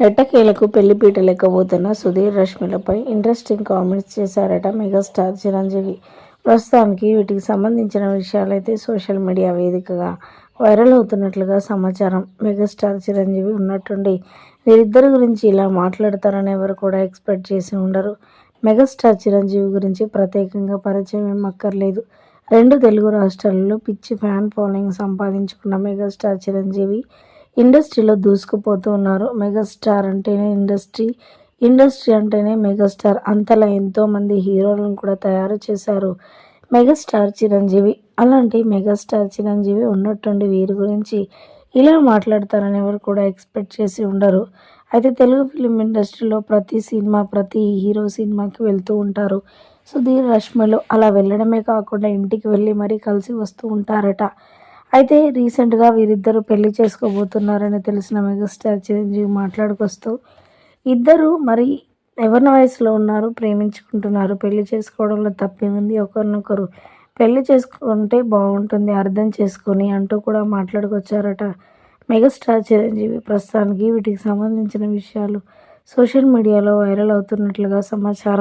ఎట్టకేలకు పెళ్ళిపీట లెక్కబోతున్న సుధీర్ రష్మిలపై ఇంట్రెస్టింగ్ కామెంట్స్ చేశారట మెగాస్టార్ చిరంజీవి. ప్రస్తుతానికి వీటికి సంబంధించిన విషయాలైతే సోషల్ మీడియా వేదికగా వైరల్ అవుతున్నట్లుగా సమాచారం. మెగాస్టార్ చిరంజీవి ఉన్నట్టుండి వీరిద్దరి గురించి ఇలా మాట్లాడతారని ఎవరు కూడా ఎక్స్పెక్ట్ చేసి ఉండరు. మెగాస్టార్ చిరంజీవి గురించి ప్రత్యేకంగా పరిచయం ఏమక్కర్లేదు అక్కర్లేదు. రెండు తెలుగు రాష్ట్రాలలో పిచ్చి ఫ్యాన్ ఫాలోయింగ్ సంపాదించుకున్న మెగాస్టార్ చిరంజీవి ఇండస్ట్రీలో దూసుకుపోతూ ఉన్నారు. మెగాస్టార్ అంటేనే ఇండస్ట్రీ ఇండస్ట్రీ అంటేనే మెగాస్టార్. అంతలా ఎంతోమంది హీరోలను కూడా తయారు చేశారు. మెగాస్టార్ చిరంజీవి. అలాంటి మెగాస్టార్ చిరంజీవి ఉన్నట్టుండి వీరి గురించి ఇలా మాట్లాడతారని ఎవరు కూడా ఎక్స్పెక్ట్ చేసి ఉండరు. అయితే తెలుగు ఫిలిం ఇండస్ట్రీలో ప్రతి సినిమా ప్రతి హీరో సినిమాకి వెళ్తూ ఉంటారు. సుధీర్ రష్మిలు అలా వెళ్ళడమే కాకుండా ఇంటికి వెళ్ళి మరీ కలిసి వస్తూ ఉంటారట. అయితే రీసెంట్గా వీరిద్దరూ పెళ్ళి చేసుకోబోతున్నారని తెలిసిన మెగాస్టార్ చిరంజీవి మాట్లాడుకొస్తూ ఇద్దరు మరి ఎవరిన వయసులో ఉన్నారు ప్రేమించుకుంటున్నారు? పెళ్ళి చేసుకోవడంలో తప్పేముంది? ఒకరినొకరు పెళ్ళి చేసుకుంటే బాగుంటుంది అర్థం చేసుకొని అంటూ కూడా మాట్లాడుకొచ్చారట మెగాస్టార్ చిరంజీవి. ప్రస్తుతానికి వీటికి సంబంధించిన విషయాలు సోషల్ మీడియాలో వైరల్ అవుతున్నట్లుగా సమాచారం